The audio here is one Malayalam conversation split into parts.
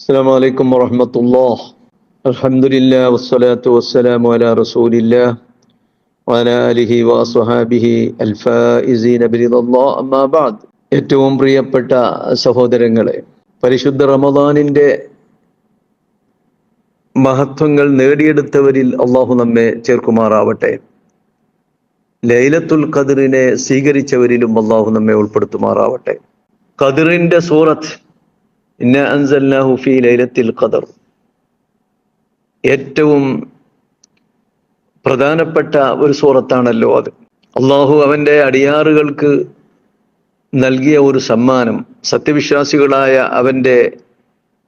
السلام عليكم ورحمة الله الحمد لله والصلاة والسلام على رسول الله وعلى آله وأصحابه الفائزين برضا الله أما بعد ഏറ്റവും പ്രിയപ്പെട്ട സഹോദരങ്ങളെ പരിശുദ്ധ റമദാനിന്റെ മഹത്വങ്ങൾ നേടിയെടുത്തവരിൽ അള്ളാഹു നമ്മെ ചേർക്കുമാറാവട്ടെ ലൈലത്തുൽ ഖദറിനെ സ്വീകരിച്ചവരിലും അള്ളാഹു നമ്മെ ഉൾപ്പെടുത്തുമാറാവട്ടെ ഖദറിന്റെ സൂറത്ത് ഇന്ന ലൈലത്തിൽ ഏറ്റവും പ്രധാനപ്പെട്ട ഒരു സൂറത്താണല്ലോ അത്. അള്ളാഹു അവന്റെ അടിയാറുകൾക്ക് നൽകിയ ഒരു സമ്മാനം സത്യവിശ്വാസികളായ അവന്റെ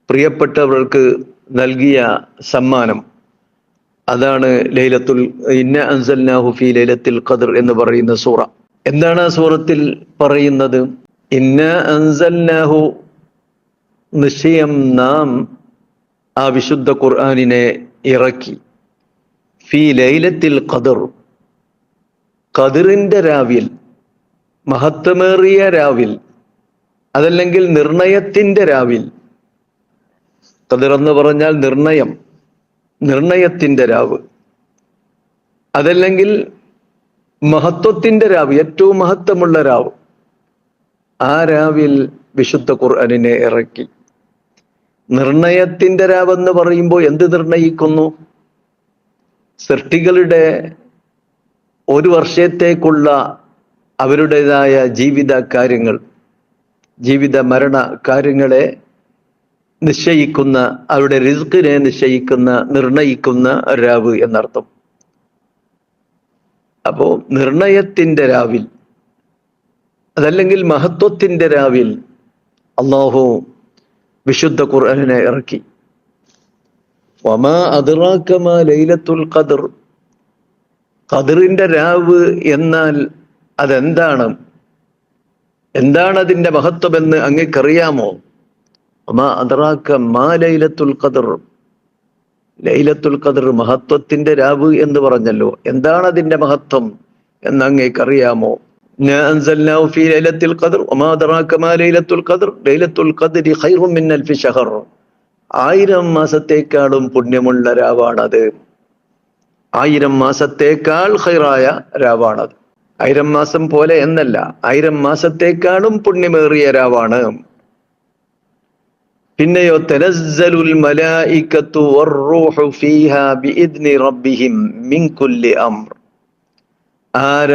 പ്രിയപ്പെട്ടവർക്ക് നൽകിയ സമ്മാനം. അതാണ് ലൈലത്തുൽ ഇന്ന അൻസൽനാഹു ഫീ ലൈലത്തിൽ ഖദർ എന്ന് പറയുന്ന സൂറ. എന്താണ് ആ സൂറത്തിൽ പറയുന്നത്? ഇന്ന അൻസൽനാഹു നിശ്ചയം നാം ആ വിശുദ്ധ ഖുർആാനിനെ ഇറക്കി. ഫി ലൈലത്തിൽ ഖദർ. ഖദറിന്റെ രാവിൽ മഹത്വമേറിയ രാവിൽ അതല്ലെങ്കിൽ നിർണയത്തിന്റെ രാവിൽ. ഖദർ എന്ന് പറഞ്ഞാൽ നിർണയം നിർണയത്തിന്റെ രാവ്. അതല്ലെങ്കിൽ മഹത്വത്തിന്റെ രാവ് ഏറ്റവും മഹത്വമുള്ള രാവ്. ആ രാവിൽ വിശുദ്ധ ഖുർആനിനെ ഇറക്കി. നിർണയത്തിന്റെ രാവെന്ന് പറയുമ്പോൾ എന്ത് നിർണയിക്കുന്നു? സൃഷ്ടികളുടെ ഒരു വർഷത്തേക്കുള്ള അവരുടേതായ ജീവിത കാര്യങ്ങൾ ജീവിത മരണ കാര്യങ്ങളെ നിശ്ചയിക്കുന്ന അവരുടെ റിസ്കിനെ നിശ്ചയിക്കുന്ന നിർണയിക്കുന്ന രാവ് എന്നർത്ഥം. അപ്പോ നിർണയത്തിന്റെ രാവിൽ അതല്ലെങ്കിൽ മഹത്വത്തിന്റെ രാവിൽ അള്ളാഹു വിശുദ്ധ ഖുർആനെ ഇറക്കി. വമാ ലൈലത്തുൽ ഖദർ. ഖദറിന്റെ രാവ് എന്നാൽ അതെന്താണ്? എന്താണ് അതിന്റെ മഹത്വമെന്ന് അങ്ങേക്കറിയാമോ? വമാ അതറാക്ക മാ ലൈലത്തുൽ ഖദർ. ലൈലത്തുൽ ഖദർ മഹത്വത്തിന്റെ രാവ് എന്ന് പറഞ്ഞല്ലോ. എന്താണ് അതിന്റെ മഹത്വം എന്ന് അങ്ങേക്കറിയാമോ? ആയിരം മാസത്തേക്കാളും പുണ്യമുള്ള രാവാണത്. ആയിരം മാസത്തേക്കാൾ ഹൈറായ രാവാണത്. ആയിരം മാസം പോലെ എന്നല്ല ആയിരം മാസത്തേക്കാളും പുണ്യമേറിയ രാവാണ്. പിന്നെയോ തനസ്സലുൽ മലായികത്തു വറൂഹു ഫീഹാ ബിഇദ്നി റബ്ബിഹിം മിൻ കുല്ലി അംർ. ആ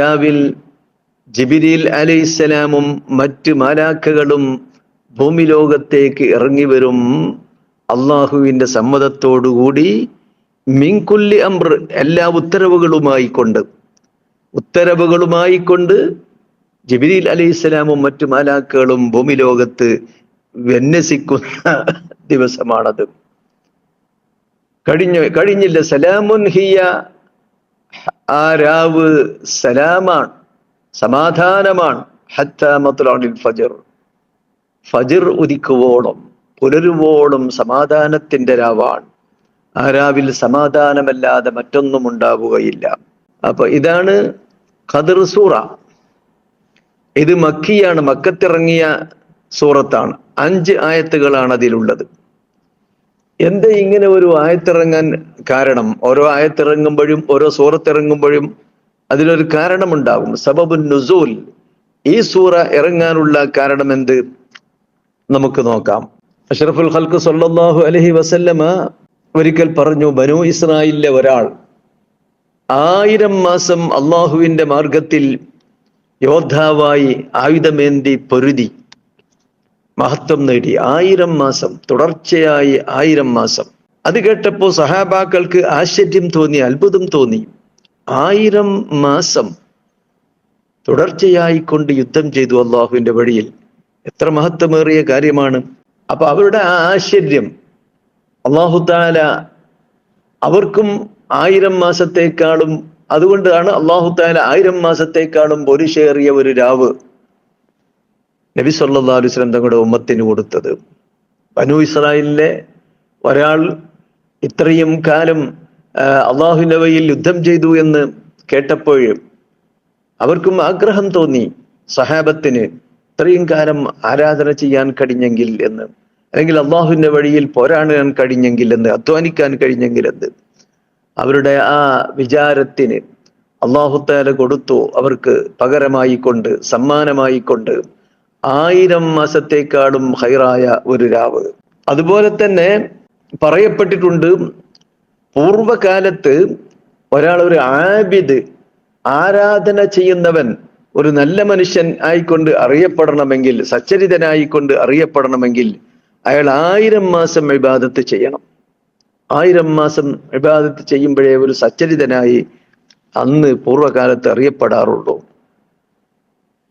ജിബിരിൽ അലൈഹിസ്സലാമും മറ്റ് മാലാക്കകളും ഭൂമി ലോകത്തേക്ക് ഇറങ്ങി വരും അള്ളാഹുവിന്റെ സമ്മതത്തോടുകൂടി മിങ്കുല്ലി അംർ എല്ലാ ഉത്തരവുകളുമായി കൊണ്ട് ഉത്തരവുകളുമായി കൊണ്ട് ജിബിരിൽ അലൈഹിസ്സലാമും മറ്റു മാലാക്കകളും ഭൂമി ലോകത്ത് വിന്യസിക്കുന്ന ദിവസമാണത്. കഴിഞ്ഞ കഴിഞ്ഞില്ല. സലാമുൻ ഹിയ ആ രാവ് സലാമാണ്. സമാധാനമാണ്. ഫജർ. ഫജിർ ഉദിക്കുവോളം പുലരുവോളം സമാധാനത്തിന്റെ രാവാണ്. ആ രാവിൽ സമാധാനമല്ലാതെ മറ്റൊന്നും ഉണ്ടാവുകയില്ല. അപ്പൊ ഇതാണ് ഖദർ സൂറ. ഇത് മക്കിയാണ് മക്കത്തിറങ്ങിയ സൂറത്താണ്. അഞ്ച് ആയത്തുകളാണ് അതിലുള്ളത്. എന്താ ഇങ്ങനെ ഒരു ആയത്തിറങ്ങാൻ കാരണം? ഓരോ ആയത്തിറങ്ങുമ്പോഴും ഓരോ സൂറത്തിറങ്ങുമ്പോഴും അതിലൊരു കാരണമുണ്ടാകും. സബബുൻ നുസൂൽ. ഈ സൂറ ഇറങ്ങാനുള്ള കാരണം എന്ത് നമുക്ക് നോക്കാം. അഷറഫുൽ ഖൽക്ക് സല്ലാഹു അലഹി വസല്ലമ ഒരിക്കൽ പറഞ്ഞു ബനു ഇസ്രായേലിലെ ഒരാൾ ആയിരം മാസം അള്ളാഹുവിന്റെ മാർഗത്തിൽ യോദ്ധാവായി ആയുധമേന്തി പൊരുതി മഹത്വം നേടി. ആയിരം മാസം തുടർച്ചയായി ആയിരം മാസം. അത് കേട്ടപ്പോ സഹാബാക്കൾക്ക് ആശ്ചര്യം തോന്നി അത്ഭുതം തോന്നി. ആയിരം മാസം തുടർച്ചയായി കൊണ്ട് യുദ്ധം ചെയ്തു അള്ളാഹുവിന്റെ വഴിയിൽ. എത്ര മഹത്വമേറിയ കാര്യമാണ്. അപ്പൊ അവരുടെ ആശ്ചര്യം അള്ളാഹു താല അവർക്കും ആയിരം മാസത്തേക്കാളും അതുകൊണ്ടാണ് അള്ളാഹു താല ആയിരം മാസത്തേക്കാളും പൊരിശേറിയ ഒരു രാവ് നബി സല്ലാ അലുസ്ലം തങ്ങളുടെ ഉമ്മത്തിന് കൊടുത്തത്. ബനു ഇസ്രായേലിലെ ഒരാൾ ഇത്രയും കാലം അള്ളാഹുവിന്റെ വഴിയിൽ യുദ്ധം ചെയ്തു എന്ന് കേട്ടപ്പോൾ അവർക്കും ആഗ്രഹം തോന്നി സഹാബത്തിന് ഇത്രയും കാലം ആരാധന ചെയ്യാൻ കഴിഞ്ഞെങ്കിൽ എന്ന്. അല്ലെങ്കിൽ അള്ളാഹുവിന്റെ വഴിയിൽ പോരാടാൻ കഴിഞ്ഞെങ്കിൽ എന്ന് അധ്വാനിക്കാൻ കഴിഞ്ഞെങ്കിൽ എന്ത് അവരുടെ ആ വിചാരത്തിന് അള്ളാഹുത്താല കൊടുത്തു. അവർക്ക് പകരമായി കൊണ്ട് സമ്മാനമായി കൊണ്ട് ആയിരം മാസത്തേക്കാളും ഹൈറായ ഒരു രാവ്. അതുപോലെ തന്നെ പറയപ്പെട്ടിട്ടുണ്ട് പൂർവകാലത്ത് ഒരാൾ ഒരു ആബിദ് ആരാധന ചെയ്യുന്നവൻ ഒരു നല്ല മനുഷ്യൻ ആയിക്കൊണ്ട് അറിയപ്പെടണമെങ്കിൽ സച്ചരിതനായിക്കൊണ്ട് അറിയപ്പെടണമെങ്കിൽ അയാൾ ആയിരം മാസം വിവാദത്ത് ചെയ്യണം. ആയിരം മാസം വിവാദത്ത് ചെയ്യുമ്പോഴേ ഒരു സച്ചരിതനായി അന്ന് പൂർവകാലത്ത് അറിയപ്പെടാറുള്ളൂ.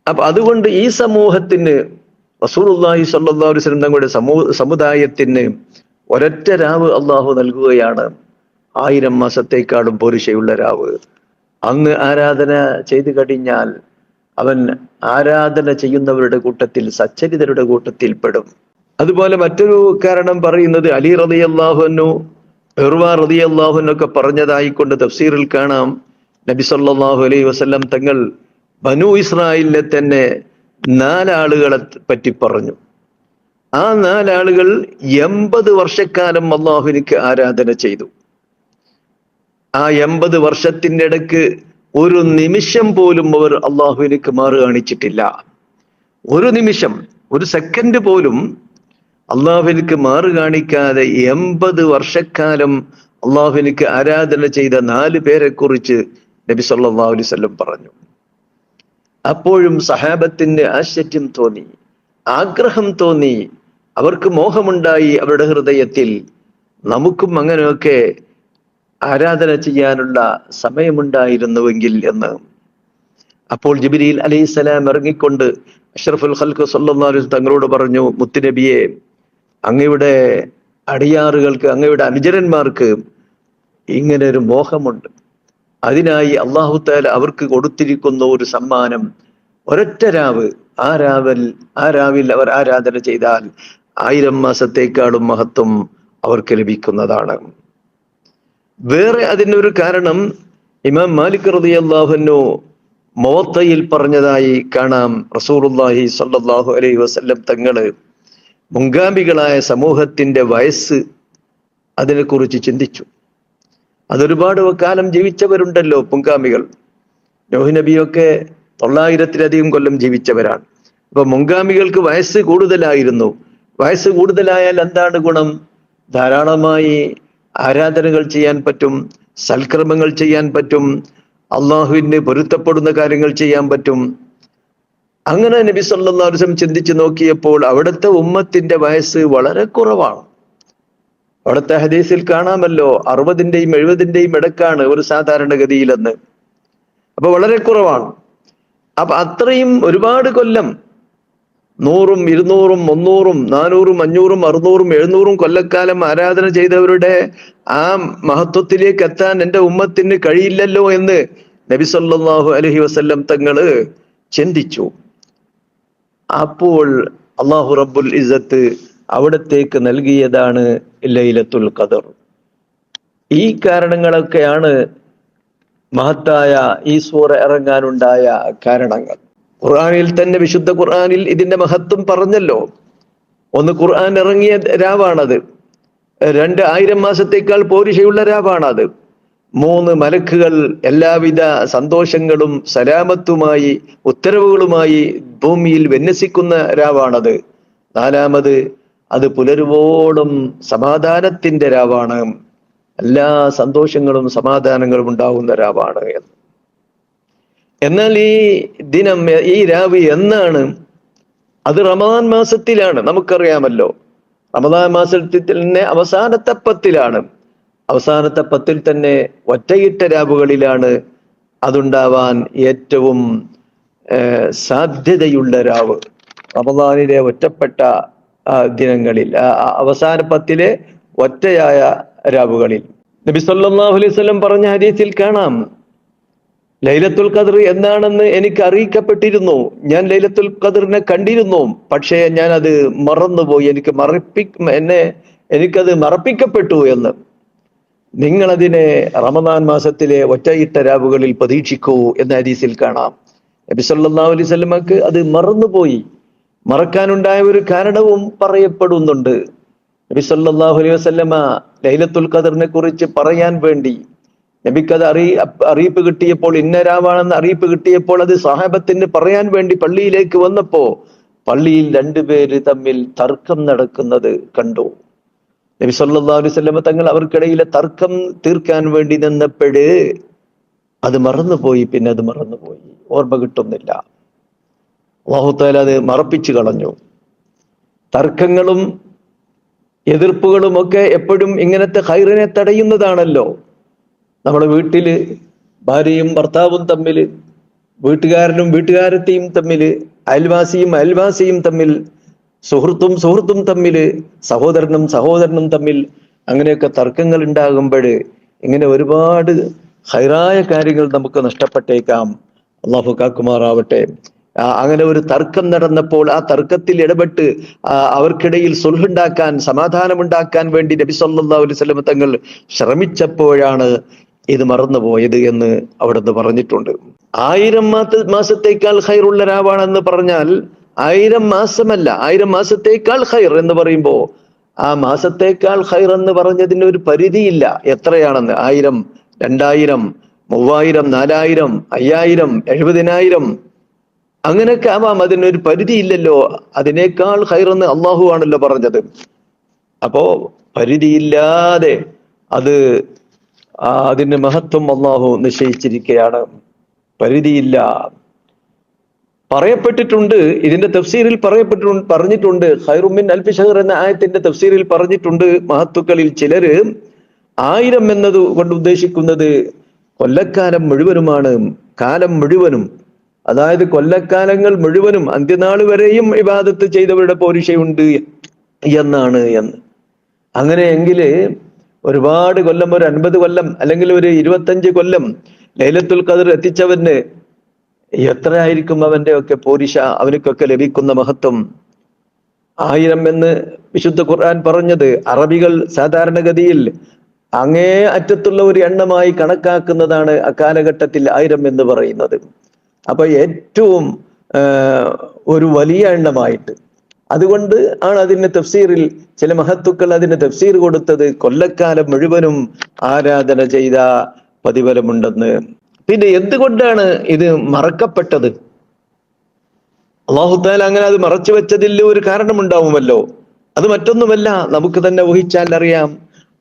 അപ്പൊ അതുകൊണ്ട് ഈ സമൂഹത്തിന് റസൂലുള്ളാഹി സല്ലാ വസല്ലം തങ്ങളുടെ സമൂഹ സമുദായത്തിന് ഒരൊറ്റ രാവ് അള്ളാഹു നൽകുകയാണ്. ആയിരം മാസത്തേക്കാളും പോരിശയുള്ള രാവ് അന്ന് ആരാധന ചെയ്തു കഴിഞ്ഞാൽ അവൻ ആരാധന ചെയ്യുന്നവരുടെ കൂട്ടത്തിൽ സച്ചരിതരുടെ കൂട്ടത്തിൽ പെടും. അതുപോലെ മറ്റൊരു കാരണം പറയുന്നത് അലി റതി അള്ളാഹുനു എർവാ റതി അള്ളാഹുനൊക്കെ പറഞ്ഞതായിക്കൊണ്ട് തഫ്സീറിൽ കാണാം. നബി സല്ലല്ലാഹു അലൈഹി വസല്ലം തങ്ങൾ ബനു ഇസ്രായേലിലെ തന്നെ നാലാളുകളെ പറ്റി പറഞ്ഞു. ആ നാലാളുകൾ എൺപത് വർഷക്കാലം അള്ളാഹുവിനിക്ക് ആരാധന ചെയ്തു. ആ എൺപത് വർഷത്തിന്റെ ഇടയ്ക്ക് ഒരു നിമിഷം പോലും അവർ അള്ളാഹുവിനേക്ക് മാറ് കാണിച്ചിട്ടില്ല. ഒരു നിമിഷം ഒരു സെക്കൻഡ് പോലും അള്ളാഹുവിനിക്ക് മാറ് കാണിക്കാതെ എൺപത് വർഷക്കാലം അള്ളാഹുവിനിക്ക് ആരാധന ചെയ്ത നാല് പേരെ കുറിച്ച് നബി സല്ലല്ലാഹു അലൈഹി വസല്ലം പറഞ്ഞു. അപ്പോഴും സഹാബത്തിന്റെ ആശ്ചര്യം തോന്നി ആഗ്രഹം തോന്നി. അവർക്ക് മോഹമുണ്ടായി അവരുടെ ഹൃദയത്തിൽ. നമുക്കും അങ്ങനെയൊക്കെ ആരാധന ചെയ്യാനുള്ള സമയമുണ്ടായിരുന്നുവെങ്കിൽ എന്ന്. അപ്പോൾ ജിബിരിയിൽ അലൈഹിസ്സലാം ഇറങ്ങിക്കൊണ്ട് അഷ്റഫുൽ ഖൽക്ക് വസല്ലം തങ്ങളോട് പറഞ്ഞു മുത്തുനബിയെ അങ്ങയുടെ അടിയാറുകൾക്ക് അങ്ങയുടെ അനുചരന്മാർക്ക് ഇങ്ങനെ ഒരു മോഹമുണ്ട്. അതിനായി അള്ളാഹു താല അവർക്ക് കൊടുത്തിരിക്കുന്ന ഒരു സമ്മാനം ഒരൊറ്റ രാവ്. ആ രാവൽ ആ രാവിൽ അവർ ആരാധന ചെയ്താൽ ആയിരം മാസത്തേക്കാളും മഹത്വം അവർക്ക് ലഭിക്കുന്നതാണ്. വേറെ അതിനൊരു കാരണം ഇമാം മാലിക് റതി അള്ളാഹുനു മോത്തയിൽ പറഞ്ഞതായി കാണാം. റസൂറുല്ലാഹി സല്ലാഹു അലൈഹി വസല്ലം തങ്ങൾ മുൻഗാമികളായ സമൂഹത്തിന്റെ വയസ്സ് അതിനെക്കുറിച്ച് ചിന്തിച്ചു. അതൊരുപാട് കാലം ജീവിച്ചവരുണ്ടല്ലോ പുങ്കാമികൾ നോഹി നബിയൊക്കെ തൊള്ളായിരത്തിലധികം കൊല്ലം ജീവിച്ചവരാണ്. അപ്പൊ മുൻഗാമികൾക്ക് വയസ്സ് കൂടുതലായിരുന്നു. വയസ്സ് കൂടുതലായാൽ എന്താണ് ഗുണം? ധാരാളമായി ആരാധനകൾ ചെയ്യാൻ പറ്റും സൽക്രമങ്ങൾ ചെയ്യാൻ പറ്റും അള്ളാഹുവിന് പൊരുത്തപ്പെടുന്ന കാര്യങ്ങൾ ചെയ്യാൻ പറ്റും. അങ്ങനെ നബി വസല്ലം ചിന്തിച്ചു നോക്കിയപ്പോൾ അവിടുത്തെ ഉമ്മത്തിന്റെ വയസ്സ് വളരെ കുറവാണ്. അവിടുത്തെ ഹദീസിൽ കാണാമല്ലോ അറുപതിന്റെയും എഴുപതിന്റെയും ഇടക്കാണ് ഒരു സാധാരണഗതിയിലെന്ന് അപ്പൊ വളരെ കുറവാണ്. അപ്പൊ അത്രയും ഒരുപാട് കൊല്ലം നൂറും ഇരുന്നൂറും മുന്നൂറും നാനൂറും അഞ്ഞൂറും അറുന്നൂറും എഴുന്നൂറും കൊല്ലക്കാലം ആരാധന ചെയ്തവരുടെ ആ മഹത്വത്തിലേക്ക് എത്താൻ എന്റെ ഉമ്മത്തിന് കഴിയില്ലല്ലോ എന്ന് നബി സല്ലല്ലാഹു അലൈഹി വസല്ലം തങ്ങൾ ചിന്തിച്ചു. അപ്പോൾ അള്ളാഹു റബ്ബുൽ ഇസത്ത് അവിടത്തേക്ക് നൽകിയതാണ് ലൈലത്തുൽ ഖദർ. ഈ കാരണങ്ങളൊക്കെയാണ് മഹത്തായ ഈ സൂറ ഇറങ്ങാനുണ്ടായ കാരണങ്ങൾ. ഖുർആനിൽ തന്നെ വിശുദ്ധ ഖുർആാനിൽ ഇതിന്റെ മഹത്വം പറഞ്ഞല്ലോ. ഒന്ന് ഖുർആൻ ഇറങ്ങിയ രാവാണത്. രണ്ട് ആയിരം മാസത്തേക്കാൾ പോരിശയുള്ള രാവാണത്. മൂന്ന് മലക്കുകൾ എല്ലാവിധ സന്തോഷങ്ങളും സലാമത്തുമായി ഉത്തരവുകളുമായി ഭൂമിയിൽ വിന്യസിക്കുന്ന രാവാണത്. നാലാമത് അത് പുലരുവോളം സമാധാനത്തിന്റെ രാവാണ്. എല്ലാ സന്തോഷങ്ങളും സമാധാനങ്ങളും ഉണ്ടാവുന്ന രാവാണ് എന്ന്. എന്നാൽ ഈ ദിനം ഈ രാവ് എന്നാണ്? അത് റമദാൻ മാസത്തിലാണ് നമുക്കറിയാമല്ലോ. റമദാൻ മാസത്തിൽ തന്നെ അവസാനത്തെ പത്തിലാണ്. അവസാനത്തെ പത്തിൽ തന്നെ ഒറ്റയിട്ട രാവുകളിലാണ് അതുണ്ടാവാൻ ഏറ്റവും സാധ്യതയുള്ള രാവ്. റമദാനിലെ ഒറ്റപ്പെട്ട ദിനങ്ങളിൽ അവസാന പത്തിലെ ഒറ്റയായ രാവുകളിൽ. നബി സല്ലല്ലാഹു അലൈഹി വസല്ലം പറഞ്ഞ ഹദീസിൽ കാണാം. ലൈലത്തുൽ ഖദർ എന്നാണെന്ന് എനിക്ക് അറിയിക്കപ്പെട്ടിരുന്നു ഞാൻ ലൈലത്തുൽ ഖദറിനെ കണ്ടിരുന്നു. പക്ഷേ ഞാൻ അത് മറന്നുപോയി. എനിക്ക് മറപ്പി എന്നെ എനിക്കത് മറപ്പിക്കപ്പെട്ടു എന്ന്. നിങ്ങളതിനെ റമദാൻ മാസത്തിലെ ഒറ്റയിട്ട രാവുകളിൽ പ്രതീക്ഷിക്കൂ എന്ന ഹരീസിൽ കാണാം. നബി സല്ലല്ലാഹു അലൈഹി വസല്ലമക്ക് അത് മറന്നുപോയി. മറക്കാനുണ്ടായ ഒരു കാരണവും പറയപ്പെടുന്നുണ്ട്. നബി സല്ലല്ലാഹു അലൈഹി വസല്ലമ ലൈലത്തുൽ ഖദറിനെ കുറിച്ച് പറയാൻ വേണ്ടി നബിക്കത് അറി അറിയിപ്പ് കിട്ടിയപ്പോൾ ഇന്ന രാവാണെന്ന് അറിയിപ്പ് കിട്ടിയപ്പോൾ അത് സാഹേബത്തിന് പറയാൻ വേണ്ടി പള്ളിയിലേക്ക് വന്നപ്പോ പള്ളിയിൽ രണ്ടുപേര് തമ്മിൽ തർക്കം നടക്കുന്നത് കണ്ടു. നബി വസല്ലമ തങ്ങൾ അവർക്കിടയിലെ തർക്കം തീർക്കാൻ വേണ്ടി നിന്നപ്പോഴ് അത് മറന്നുപോയി പിന്നെ അത് മറന്നുപോയി. ഓർമ്മ കിട്ടുന്നില്ല. അള്ളാഹുത്താല അത് മറപ്പിച്ചു കളഞ്ഞു. തർക്കങ്ങളും എതിർപ്പുകളും ഒക്കെ എപ്പോഴും ഇങ്ങനത്തെ ഹൈറിനെ തടയുന്നതാണല്ലോ. നമ്മുടെ വീട്ടിൽ ഭാര്യയും ഭർത്താവും തമ്മിൽ വീട്ടുകാരനും വീട്ടുകാരത്തെയും തമ്മിൽ അയൽവാസിയും അയൽവാസിയും തമ്മിൽ സുഹൃത്തും സുഹൃത്തും തമ്മിൽ സഹോദരനും സഹോദരനും തമ്മിൽ അങ്ങനെയൊക്കെ തർക്കങ്ങൾ ഉണ്ടാകുമ്പോൾ ഇങ്ങനെ ഒരുപാട് ഹൈറായ കാര്യങ്ങൾ നമുക്ക് നഷ്ടപ്പെട്ടേക്കാം. അള്ളാഹു കാക്കുമാറാവട്ടെ. അങ്ങനെ ഒരു തർക്കം നടന്നപ്പോൾ ആ തർക്കത്തിൽ ഇടപെട്ട് അവർക്കിടയിൽ സുൽഹുണ്ടാക്കാൻ സമാധാനമുണ്ടാക്കാൻ വേണ്ടി നബി സല്ലല്ലാഹു അലൈഹി വസല്ലം തങ്ങൾ ശ്രമിച്ചപ്പോഴാണ് ഇത് മറന്നുപോയത് എന്ന് അവിടുന്ന് പറഞ്ഞിട്ടുണ്ട്. ആയിരം മാസ മാസത്തേക്കാൾ ഹൈറുള്ള രാവാണെന്ന് പറഞ്ഞാൽ ആയിരം മാസമല്ല ആയിരം മാസത്തേക്കാൾ ഹൈർ എന്ന് പറയുമ്പോൾ ആ മാസത്തേക്കാൾ ഹൈർ എന്ന് പറഞ്ഞതിന് ഒരു പരിധിയില്ല. എത്രയാണെന്ന്? ആയിരം രണ്ടായിരം മൂവായിരം നാലായിരം അയ്യായിരം എഴുപതിനായിരം. അങ്ങനെയൊക്കെ ആവാം. അതിനൊരു പരിധിയില്ലല്ലോ. അതിനേക്കാൾ ഹൈറെന്ന് അള്ളാഹു ആണല്ലോ പറഞ്ഞത്. അപ്പോ പരിധിയില്ലാതെ അത് ആ അതിന്റെ മഹത്വം അള്ളാഹു നിശ്ചയിച്ചിരിക്കുകയാണ് പരിധിയില്ല. പറയപ്പെട്ടിട്ടുണ്ട് ഇതിന്റെ തഫ്സീറിൽ പറയപ്പെട്ടിട്ടുണ്ട് പറഞ്ഞിട്ടുണ്ട്. ഖൈറുമിൻ അൽഫി ഷഹർ എന്ന ആയത്തിന്റെ തഫ്സീറിൽ പറഞ്ഞിട്ടുണ്ട് മഹത്തുക്കളിൽ ചിലര്. ആയിരം എന്നത് കൊണ്ട് ഉദ്ദേശിക്കുന്നത് കൊല്ലക്കാലം മുഴുവനുമാണ് കാലം മുഴുവനും. അതായത് കൊല്ലക്കാലങ്ങൾ മുഴുവനും അന്ത്യനാൾ വരെയും ഇബാദത്ത് ചെയ്തവരുടെ പോരിഷയുണ്ട് എന്നാണ് എന്ന്. അങ്ങനെയെങ്കിൽ ഒരുപാട് കൊല്ലം ഒരു അൻപത് കൊല്ലം അല്ലെങ്കിൽ ഒരു ഇരുപത്തഞ്ച് കൊല്ലം ലൈലത്തുൽ ഖദർ എത്തിച്ചവന് എത്രയായിരിക്കും അവന്റെ ഒക്കെ പോരിഷ അവനക്കൊക്കെ ലഭിക്കുന്ന മഹത്വം? ആയിരം എന്ന് വിശുദ്ധ ഖുർആൻ പറഞ്ഞത് അറബികൾ സാധാരണഗതിയിൽ അങ്ങേ അറ്റത്തുള്ള ഒരു എണ്ണമായി കണക്കാക്കുന്നതാണ് അക്കാലഘട്ടത്തിൽ ആയിരം എന്ന് പറയുന്നത്. അപ്പൊ ഏറ്റവും ഒരു വലിയ എണ്ണമായിട്ട് അതുകൊണ്ട് ആണ് അതിന് തഫ്സീറിൽ ചില മഹത്തുക്കൾ അതിന് തഫ്സീർ കൊടുത്തത്. കൊല്ലക്കാലം മുഴുവനും ആരാധന ചെയ്ത പ്രതിഫലമുണ്ടെന്ന് പിന്നെ എന്തുകൊണ്ടാണ് ഇത് മറക്കപ്പെട്ടത്? അള്ളാഹുത്താൽ അങ്ങനെ അത് മറച്ചു വെച്ചതിൽ ഒരു കാരണമുണ്ടാവുമല്ലോ. അത് മറ്റൊന്നുമല്ല നമുക്ക് തന്നെ ഊഹിച്ചാൽ അറിയാം.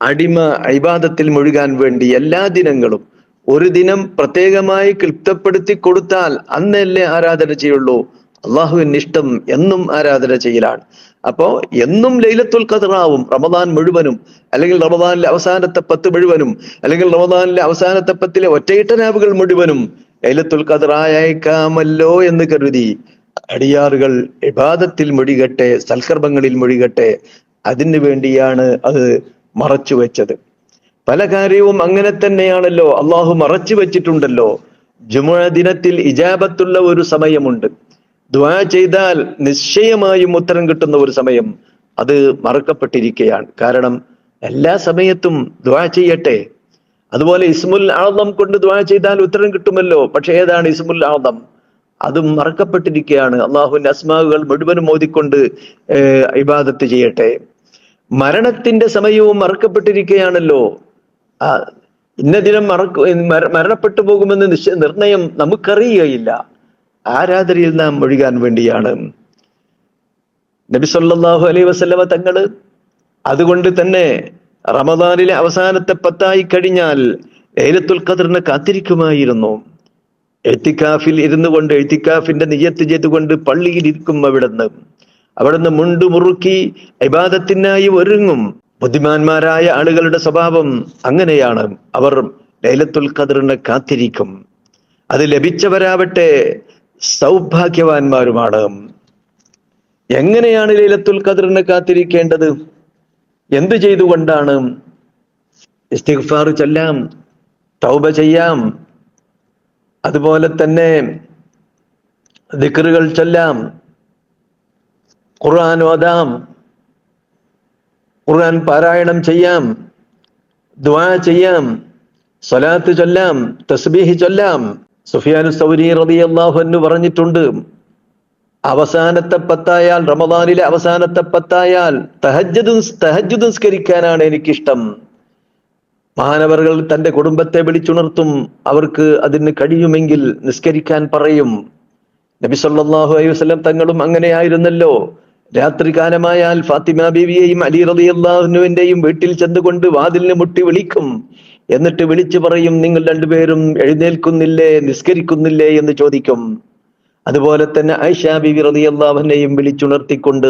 അടിമ അഭിവാദത്തിൽ മുഴുകാൻ വേണ്ടി എല്ലാ ദിനങ്ങളും ഒരു ദിനം പ്രത്യേകമായി ക്ലിപ്തപ്പെടുത്തി കൊടുത്താൽ അന്നല്ലേ ആരാധന ചെയ്യുള്ളൂ. അള്ളാഹുവിന് ഇഷ്ടം എന്നും ആരാധന ചെയ്യലാണ്. അപ്പോ എന്നും ലൈലത്തുൽ ഖദറാവും റമദാൻ മുഴുവനും അല്ലെങ്കിൽ റമദാനിലെ അവസാനത്തെ പത്ത് മുഴുവനും അല്ലെങ്കിൽ റമദാനിലെ അവസാനത്തെ പത്തിലെ ഒറ്റയിട്ട രാവുകൾ മുഴുവനും ലൈലത്തുൽ ഖദറായേക്കാമല്ലോ എന്ന് കരുതി അടിയാറുകൾ ഇബാദത്തിൽ മുഴികട്ടെ സൽക്കർമ്മങ്ങളിൽ മുഴികട്ടെ അതിനു വേണ്ടിയാണ് അത് മറച്ചു വെച്ചത്. പല കാര്യവും അങ്ങനെ തന്നെയാണല്ലോ അള്ളാഹു മറച്ചു വെച്ചിട്ടുണ്ടല്ലോ. ജുമുഴ ദിനത്തിൽ ഇജാബത്തുള്ള ഒരു സമയമുണ്ട്. ദ്വാ ചെയ്താൽ നിശ്ചയമായും ഉത്തരം കിട്ടുന്ന ഒരു സമയം അത് മറക്കപ്പെട്ടിരിക്കുകയാണ്. കാരണം എല്ലാ സമയത്തും ദ്വാ ചെയ്യട്ടെ. അതുപോലെ ഇസ്മുൽ ആദം കൊണ്ട് ദ്വാ ചെയ്താൽ ഉത്തരം കിട്ടുമല്ലോ. പക്ഷെ ഏതാണ് ഇസ്മുൽ ആദം അതും മറക്കപ്പെട്ടിരിക്കുകയാണ്. അള്ളാഹുവിന്റെ അസ്മാവുകൾ മുഴുവനും ഓതിക്കൊണ്ട് ഇബാദത്ത് ചെയ്യട്ടെ. മരണത്തിന്റെ സമയവും മറക്കപ്പെട്ടിരിക്കുകയാണല്ലോ. ഇന്ന ദിനം മറക്കു മരണപ്പെട്ടു പോകുമെന്ന് നിശ്ചയ നിർണയം നമുക്കറിയുകയില്ല. ആരാധനയിൽ നാം ഒഴുകാൻ വേണ്ടിയാണ്. നബി സല്ലല്ലാഹു അലൈഹി വസല്ലമ തങ്ങൾ അതുകൊണ്ട് തന്നെ റമദാനിലെ അവസാനത്തെ പത്തായി കഴിഞ്ഞാൽ ഏലത്തുൽ ഖദറിനെ കാത്തിരിക്കുമായിരുന്നു. എഴുത്തിക്കാഫിൽ ഇരുന്നു കൊണ്ട് എഴുത്തിക്കാഫിന്റെ നിയ്യത്ത് ചെയ്തുകൊണ്ട് പള്ളിയിൽ ഇരിക്കും അവിടുന്ന്. അവിടുന്ന് മുണ്ടു മുറുക്കി ഇബാദത്തിനായി ഒരുങ്ങും. ബുദ്ധിമാന്മാരായ ആളുകളുടെ സ്വഭാവം അങ്ങനെയാണ്. അവർ ലൈലത്തുൽ ഖദറിനെ കാത്തിരിക്കും. അത് ലഭിച്ചവരാവട്ടെ സൗഭാഗ്യവാന്മാരുമാണ്. എങ്ങനെയാണ് ലൈലത്തുൽ ഖദറിനെ കാത്തിരിക്കേണ്ടത്? എന്ത് ചെയ്തുകൊണ്ടാണ്? ഇസ്തിഗ്ഫാർ ചൊല്ലാം തൗബ ചെയ്യാം. അതുപോലെ തന്നെ ദിക്റുകൾ ചൊല്ലാം. ഖുർആൻ ഓതാം. ഖുർആൻ പാരായണം ചെയ്യാം. ദുആ ചെയ്യാം. സ്വലാത്ത് ചൊല്ലാം തസ്ബീഹ് ചൊല്ലാം. സുഫിയാനു സൗരി റളിയല്ലാഹു അൻഹു പറഞ്ഞിട്ടുണ്ട്. അവസാനത്തെ പത്തായാൽ റമദാനിലെ അവസാനത്തെ പത്തായാൽ തഹജ്ജുദ് തഹജ്ജുദ് നിസ്കരിക്കാനാണ് എനിക്കിഷ്ടം. മഹാനവറുകൾ തന്റെ കുടുംബത്തെ വിളിച്ചുണർത്തും അവർക്ക് അതിന് കഴിയുമെങ്കിൽ നിസ്കരിക്കാൻ പറയും. നബി സല്ലല്ലാഹു അലൈഹി വസല്ലം തങ്ങളും അങ്ങനെയായിരുന്നല്ലോ രാത്രി കാലമായാൽ ഫാത്തിമ ബീവിയെയും അലി റളിയല്ലാഹുവിന്റെയും വീട്ടിൽ ചെന്നുകൊണ്ട് വാതിലിന് മുട്ടി വിളിക്കും. എന്നിട്ട് വിളിച്ചു പറയും നിങ്ങൾ രണ്ടുപേരും എഴുന്നേൽക്കുന്നില്ലേ നിസ്കരിക്കുന്നില്ലേ? എന്ന് ചോദിക്കും. അതുപോലെ തന്നെ ഐഷാ ബിവി റളിയല്ലാഹുവിനെയും വിളിച്ചുണർത്തിക്കൊണ്ട്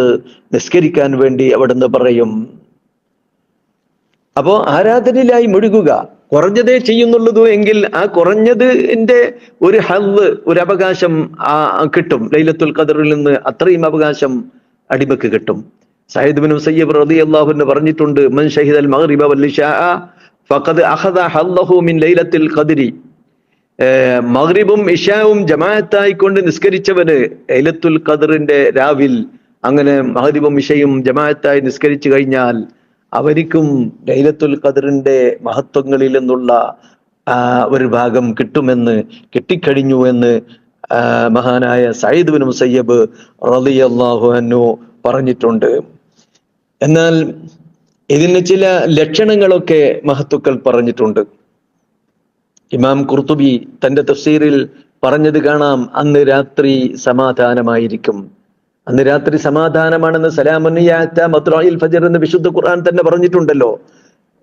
നിസ്കരിക്കാൻ വേണ്ടി അവിടുന്ന് പറയും. അപ്പോ ആരാധനയിലായി മുഴുകുക. കുറഞ്ഞതേ ചെയ്യുന്നുള്ളൂ എങ്കിൽ ആ കുറഞ്ഞതിന്റെ ഒരു ഹല്ല് ഒരു അവകാശം ആ കിട്ടും. ലൈലത്തുൽ ഖദറിൽ നിന്ന് അത്രയും അവകാശം അടിമക്ക് കിട്ടും. സയ്യിദ് ബിൻ സയ്യബ് റളിയല്ലാഹു അൻഹു പറഞ്ഞിട്ടുണ്ട് മൻ ഷഹിദൽ വൽ ഇശാഅ ഫഖദ് അഖദ ഹല്ലഹു മിൻ മഗ്രിബും ഇഷാവും ജമാഅത്തായിക്കൊണ്ട് നിസ്കരിച്ചവന് ലൈലത്തുൽ ഖദറിന്റെ രാവിൽ അങ്ങനെ മഗ്രിബും ഇഷയും ജമാഅത്തായി നിസ്കരിച്ചു കഴിഞ്ഞാൽ അവർക്കും ലൈലത്തുൽ ഖദറിന്റെ മഹത്വങ്ങളിൽ നിന്നുള്ള ഒരു ഭാഗം കിട്ടുമെന്ന് കിട്ടിക്കഴിഞ്ഞു എന്ന് മഹാനായ സയ്യിദ് ബിൻ മുസയ്യബ് റളിയല്ലാഹു അൻഹു പറഞ്ഞിട്ടുണ്ട്. എന്നാൽ ഇതിന് ചില ലക്ഷണങ്ങളൊക്കെ മഹത്തുക്കൾ പറഞ്ഞിട്ടുണ്ട്. ഇമാം കുർത്തുബി തന്റെ തഫ്സീറിൽ പറഞ്ഞത് കാണാം അന്ന് രാത്രി സമാധാനമായിരിക്കും. അന്ന് രാത്രി സമാധാനമാണെന്ന് മത്രായിൽ ഫജർ എന്ന് വിശുദ്ധ ഖുർആൻ തന്നെ പറഞ്ഞിട്ടുണ്ടല്ലോ.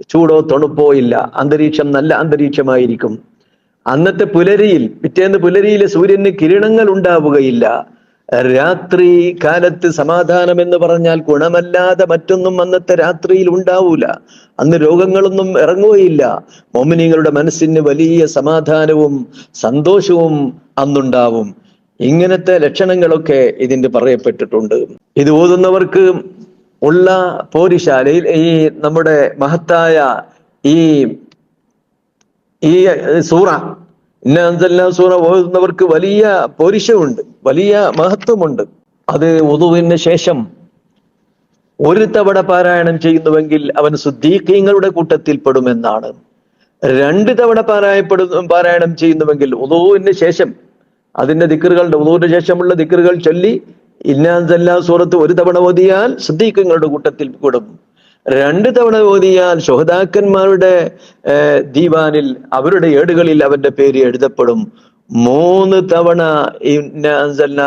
ചൂടോ തണുപ്പോ ഇല്ല അന്തരീക്ഷം നല്ല അന്തരീക്ഷമായിരിക്കും. അന്നത്തെ പുലരിയിൽ പിറ്റേന്ന് പുലരിയിലെ സൂര്യന് കിരണങ്ങൾ ഉണ്ടാവുകയില്ല. രാത്രി കാലത്ത് സമാധാനം എന്ന് പറഞ്ഞാൽ ഗുണമല്ലാതെ മറ്റൊന്നും അന്നത്തെ രാത്രിയിൽ ഉണ്ടാവൂല. അന്ന് രോഗങ്ങളൊന്നും ഇറങ്ങുകയില്ല. മോമിനികളുടെ മനസ്സിന് വലിയ സമാധാനവും സന്തോഷവും അന്നുണ്ടാവും. ഇങ്ങനത്തെ ലക്ഷണങ്ങളൊക്കെ ഇതിന്റെ പറയപ്പെട്ടിട്ടുണ്ട്. ഇത് ഓതുന്നവർക്ക് ഉള്ള പോരിശാലയിൽ ഈ നമ്മുടെ മഹത്തായ ഈ ഈ സൂറ ഇന്ന സൂറ ഓതുന്നവർക്ക് വലിയ പോരിശമുണ്ട് വലിയ മഹത്വമുണ്ട്. അത് ഒതുവിന് ശേഷം ഒരു തവണ പാരായണം ചെയ്യുന്നുവെങ്കിൽ അവൻ സുദ്ദീഖീങ്ങളുടെ കൂട്ടത്തിൽപ്പെടുമെന്നാണ് രണ്ട് തവണ പാരായപ്പെടുന്നു പാരായണം ചെയ്യുന്നുവെങ്കിൽ ഉദുവിന് ശേഷം അതിന്റെ ദിക്കറുകളുടെ ഉദുവിന് ശേഷമുള്ള ദിക്കറുകൾ ചൊല്ലി ഇന്നാസല്ലാ സൂറത്ത് ഒരു തവണ ഓതിയാൽ സുദ്ദീഖങ്ങളുടെ കൂട്ടത്തിൽ പെടും. രണ്ട് തവണ ഓതിയാൽ ശോഹതാക്കന്മാരുടെ ദീവാനിൽ അവരുടെ ഏടുകളിൽ അവന്റെ പേര് എഴുതപ്പെടും. മൂന്ന് തവണ ഇന്ന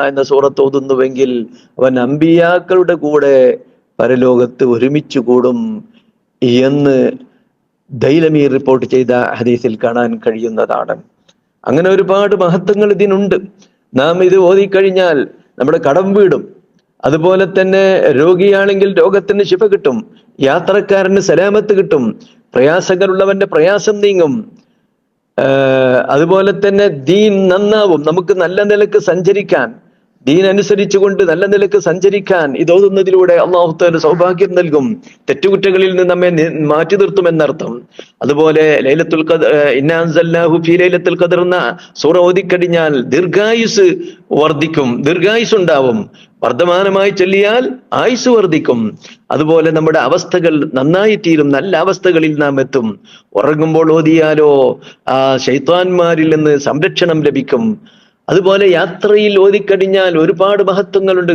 എന്ന സൂറത്ത് ഓതുന്നുവെങ്കിൽ അവൻ അമ്പിയാക്കളുടെ കൂടെ പരലോകത്ത് ഒരുമിച്ച് കൂടും എന്ന് ദൈലമി റിപ്പോർട്ട് ചെയ്ത ഹദീസിൽ കാണാൻ കഴിയുന്നതാണ്. അങ്ങനെ ഒരുപാട് മഹത്വങ്ങൾ ഇതിനുണ്ട്. നാം ഇത് ഓതിക്കഴിഞ്ഞാൽ നമ്മുടെ കടം വീടും. അതുപോലെ തന്നെ രോഗിയാണെങ്കിൽ രോഗത്തിന് ശിഫ കിട്ടും. യാത്രക്കാരന് സലാമത്ത് കിട്ടും പ്രയാസങ്ങളുള്ളവന്റെ പ്രയാസം നീങ്ങും. അതുപോലെ തന്നെ ദീൻ നന്നാവും. നമുക്ക് നല്ല നിലയ്ക്ക് സഞ്ചരിക്കാൻ. ദീൻ അനുസരിച്ചുകൊണ്ട് നല്ല നിലയ്ക്ക് സഞ്ചരിക്കാൻ ഇതോതുന്നതിലൂടെ അള്ളാഹുത്താല സൗഭാഗ്യം നൽകും. തെറ്റുകുറ്റങ്ങളിൽ നിന്ന് നമ്മെ മാറ്റി നിർത്തും എന്നർത്ഥം അതുപോലെ ലൈലത്തുൽ ലൈലത്തുൽ ഖദർ സൂറ ഓതിക്കഴിഞ്ഞാൽ ദീർഘായുസ് വർദ്ധിക്കും ദീർഘായുസ് ഉണ്ടാവും. വർദ്ധമാനമായി ചൊല്ലിയാൽ ആയുസ് വർദ്ധിക്കും. അതുപോലെ നമ്മുടെ അവസ്ഥകൾ നന്നായി തീരും നല്ല അവസ്ഥകളിൽ നാം എത്തും. ഉറങ്ങുമ്പോൾ ഓതിയാലോ ആ ശൈത്വാന്മാരിൽ നിന്ന് സംരക്ഷണം ലഭിക്കും. അതുപോലെ യാത്രയിൽ ഓതിക്കഴിഞ്ഞാൽ ഒരുപാട് മഹത്വങ്ങളുണ്ട്.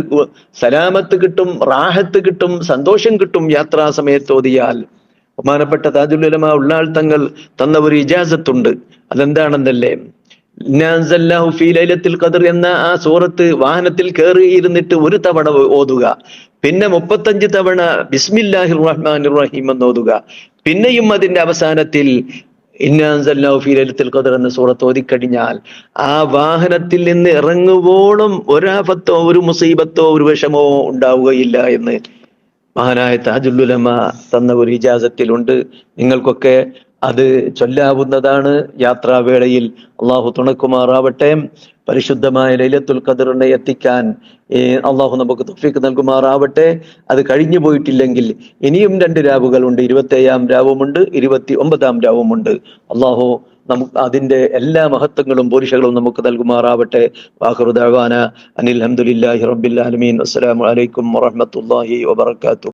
സലാമത്ത് കിട്ടും റാഹത്ത് കിട്ടും സന്തോഷം കിട്ടും യാത്രാ സമയത്ത് ഓതിയാൽ. ബഹുമാനപ്പെട്ട താജുലുലമ ഉള്ളാൾ തങ്ങൾ തന്ന ഒരു ഇജാസത്തുണ്ട്. അതെന്താണെന്നല്ലേ? ഖദർ എന്ന ആ സൂറത്ത് വാഹനത്തിൽ കയറിയിരുന്നിട്ട് ഒരു തവണ ഓതുക. പിന്നെ മുപ്പത്തഞ്ച് തവണ ബിസ്മില്ലാഹിർ റഹ്മാൻ റഹീം എന്ന് ഓതുക പിന്നെയും അതിന്റെ അവസാനത്തിൽ ലൈലത്തിൽ ഖദർ എന്ന സൂറത്ത് ഓതിക്കഴിഞ്ഞാൽ ആ വാഹനത്തിൽ നിന്ന് ഇറങ്ങുവോളം ഒരാപത്തോ ഒരു മുസീബത്തോ ഒരു വിഷമോ ഉണ്ടാവുകയില്ല എന്ന് മഹാനായ താജുല്ലുലമ തന്ന ഒരു ഇജാസത്തിലുണ്ട്. നിങ്ങൾക്കൊക്കെ അത് ചൊല്ലാവുന്നതാണ്. യാത്രാവേളയിൽ അള്ളാഹു തുണക്കുമാറാവട്ടെ. പരിശുദ്ധമായ ലൈലത്തുൽ ഖദറിനെ എത്തിക്കാൻ അള്ളാഹു നമുക്ക് തുഫീക്ക് നൽകുമാറാവട്ടെ. അത് കഴിഞ്ഞു പോയിട്ടില്ലെങ്കിൽ ഇനിയും രണ്ട് രാവുകളുണ്ട് ഇരുപത്തേഴാം രാവുമുണ്ട് ഇരുപത്തി ഒമ്പതാം രാവുമുണ്ട്. അള്ളാഹു നമുക്ക് അതിന്റെ എല്ലാ മഹത്വങ്ങളും പോരിഷകളും നമുക്ക് നൽകുമാറാവട്ടെ. വാഹുറുദാന അനിൽ അഹമ്മദില്ലാഹി റബ്ബിൽ ആലമീൻ. അസ്സലാമു അലൈക്കും വറഹ്മത്തുള്ളാഹി വബറകാതുഹു.